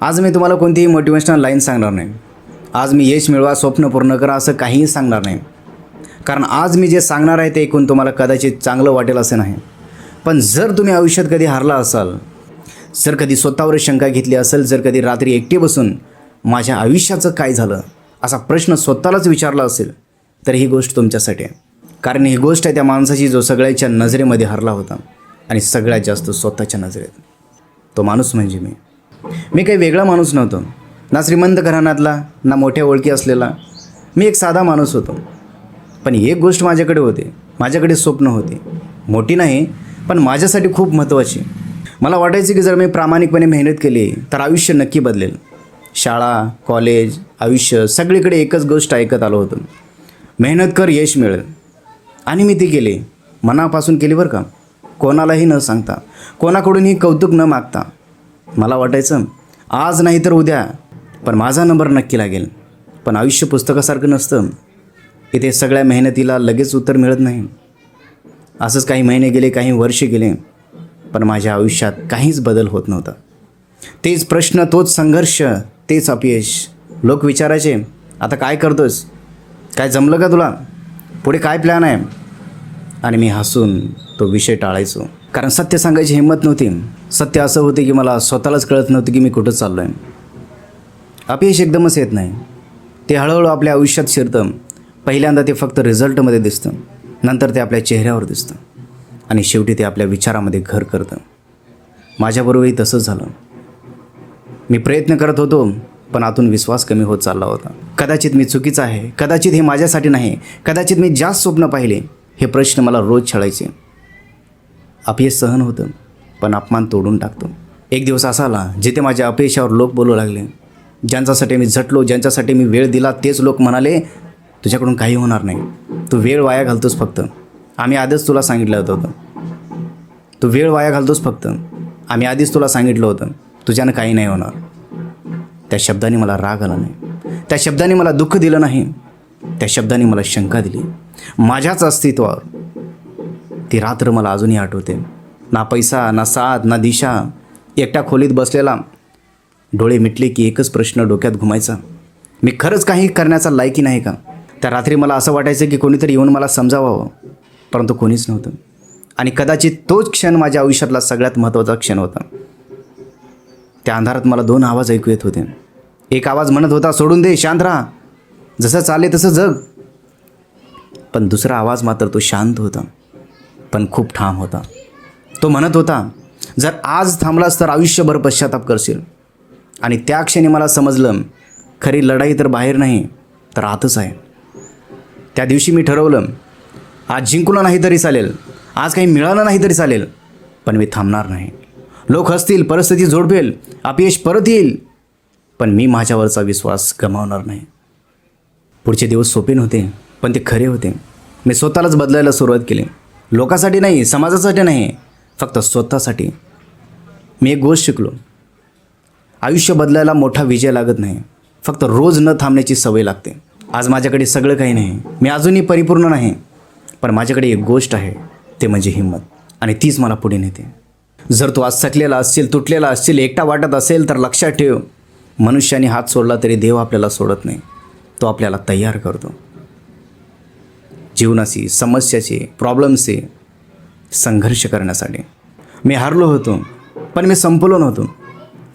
आज मी तुम्हाला कोणतीही मोटिवेशनल लाईन सांगणार नाही. आज मी यश मिळवा स्वप्न पूर्ण करा असं काहीही सांगणार नाही. कारण आज मी जे सांगणार आहे ते ऐकून तुम्हाला कदाचित चांगलं वाटेल असं नाही. पण जर तुम्ही आयुष्यात कधी हारला असाल जर कधी स्वतःवर शंका घेतली असेल जर कधी रात्री एकटे बसून माझ्या आयुष्याचं काय झालं असा प्रश्न स्वतःलाच विचारला असेल तर ही गोष्ट तुमच्यासाठी आहे. कारण ही गोष्ट आहे त्या माणसाची जो सगळ्याच्या नजरेमध्ये हरला होता आणि सगळ्यात जास्त स्वतःच्या नजरेत. तो माणूस म्हणजे मी. मी काही वेगळा माणूस नव्हतो. ना श्रीमंत घराण्यातला ना मोठ्या ओळखी असलेला. मी एक साधा माणूस होतो. पण एक गोष्ट माझ्याकडे होते. माझ्याकडे स्वप्न होते. मोठी नाही पण माझ्यासाठी खूप महत्त्वाची मला वाटायचं की जर मी प्रामाणिकपणे मेहनत केली तर आयुष्य नक्की बदलेल. शाळा कॉलेज आयुष्य सगळीकडे एकच गोष्ट ऐकत आलो होतो. मेहनत कर यश मिळेल. आणि मी ती केली. मनापासून केली बरं का? कोणालाही न सांगता. कोणाकडूनही कौतुक न मागता. मला वाटायचं आज नाही तर उद्या. पण माझा नंबर नक्की लागेल. पण आयुष्य पुस्तकासारखं नसतं. इथे सगळ्या मेहनतीला लगेच उत्तर मिळत नाही. असंच काही महिने गेले काही वर्ष गेले पण माझ्या आयुष्यात काहीच बदल होत नव्हता. तेच प्रश्न तोच संघर्ष तेच अपयश. लोक विचारायचे आता काय करतोस? काय जमलं का तुला? पुढे काय प्लॅन आहे? आणि मी हसून तो विषय टाळायचो. कारण सत्य सांगायची हिंमत नव्हती. सत्य असं होते की मला स्वतःलाच कळत नव्हतं की मी कुठं चाललो आहे अपयश एकदमच येत नाही. ते हळूहळू आपल्या आयुष्यात शिरतं. पहिल्यांदा ते फक्त रिझल्टमध्ये दिसतं. नंतर ते आपल्या चेहऱ्यावर दिसतं. आणि शेवटी ते आपल्या विचारामध्ये घर करतं. माझ्याबरोबरही तसंच झालं. मी प्रयत्न करत होतो पण आतून विश्वास कमी होत चालला होता. कदाचित मी चुकीचा आहे. कदाचित हे माझ्यासाठी नाही. कदाचित मी जास्त स्वप्न पाहिले. हे प्रश्न मला रोज छळायचे. अपयश सहन होतं. पण अपमान तोडून टाकतो. एक दिवस असा आला जिथे माझ्या अपयशावर लोक बोलू लागले. ज्यांच्यासाठी मी झटलो ज्यांच्यासाठी मी वेळ दिला तेच लोक म्हणाले तुझ्याकडून काही होणार नाही. तू वेळ वाया घालतोस फक्त. आम्ही आधीच तुला सांगितलं होतं. तू वेळ वाया घालतोस फक्त. आम्ही आधीच तुला सांगितलं होतं. तुझ्यानं काही नाही होणार. त्या शब्दाने मला राग आला नाही. त्या शब्दाने मला दुःख दिलं नाही. त्या शब्दाने मला शंका दिली. माझ्याच अस्तित्वावर ती रात्र मला अजूनही आठवते. ना पैसा ना साथ ना दिशा. एकट्या खोलीत बसलेला. डोळे मिटले की एकच प्रश्न डोक्यात घुमायचा. मी खरंच काही करण्याचा लायकी नाही का? त्या रात्री मला असं वाटायचं की कोणीतरी येऊन मला समजावावं. परंतु कोणीच नव्हतं. आणि कदाचित तोच क्षण माझ्या आयुष्यातला सगळ्यात महत्त्वाचा क्षण होता. त्या अंधारात मला दोन आवाज ऐकू येत होते. एक आवाज म्हणत होता सोडून दे शांत राहा. जसं चालले तसं जग. पण दुसरा आवाज मात्र तो शांत होता. पण खूप ठाम होता. तो म्हणत होता जर आज थांबलास तर आयुष्यभर पश्चाताप करशील. आणि त्या क्षणी मला समजलं खरी लढाई तर बाहेर नाही तर आतच आहे. त्या दिवशी मी ठरवलं आज जिंकलं नाही तरी चालेल आज काही मिळालं नाही तरी चालेल पण मी थांबणार नाही. लोक हसतील परिस्थिती जोडपेल अपयश परत येईल पण मी माझ्यावरचा विश्वास गमावणार नाही. पुढचे दिवस सोपे नव्हते पण ते खरे होते. मी स्वतःलाच बदलायला सुरुवात केली. लोकांसाठी नाही समाजासाठी नाही फक्त स्वतःसाठी. मी एक गोष्ट शिकलो. आयुष्य बदलायला मोठा विजय लागत नाही. फक्त रोज न थांबण्याची सवय लागते. आज माझ्याकडे सगळं काही नाही. मी अजूनही परिपूर्ण नाही. पण माझ्याकडे एक गोष्ट आहे. ते म्हणजे हिंमत. आणि तीच मला पुढे नेते. जर तू आज थकलेला असशील तुटलेला असशील एकटा वाटत असेल तर लक्षात ठेव. मनुष्याने हात सोडला तरी देव आपल्याला सोडत नाही. तो आपल्याला तयार करतो. जीवनाशी समस्याशी प्रॉब्लेमशी संघर्ष करण्यासाठी. मी हारलो होतो पण मी संपलो नव्हतो.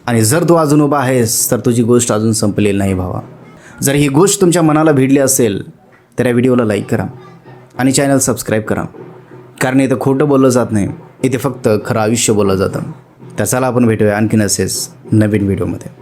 आणि जर तू अजून उभा आहेस तर तुझी गोष्ट अजून संपलेली नाही भावा. जर ही गोष्ट तुमच्या मनाला भिडली असेल तर या व्हिडिओला लाईक करा आणि चॅनल सबस्क्राईब करा. कारण इथं खोटं बोललं जात नाही इथे फक्त खरं आयुष्य बोललं जातं. तर चला आपण भेटूया आणखीन असेच नवीन व्हिडिओमध्ये.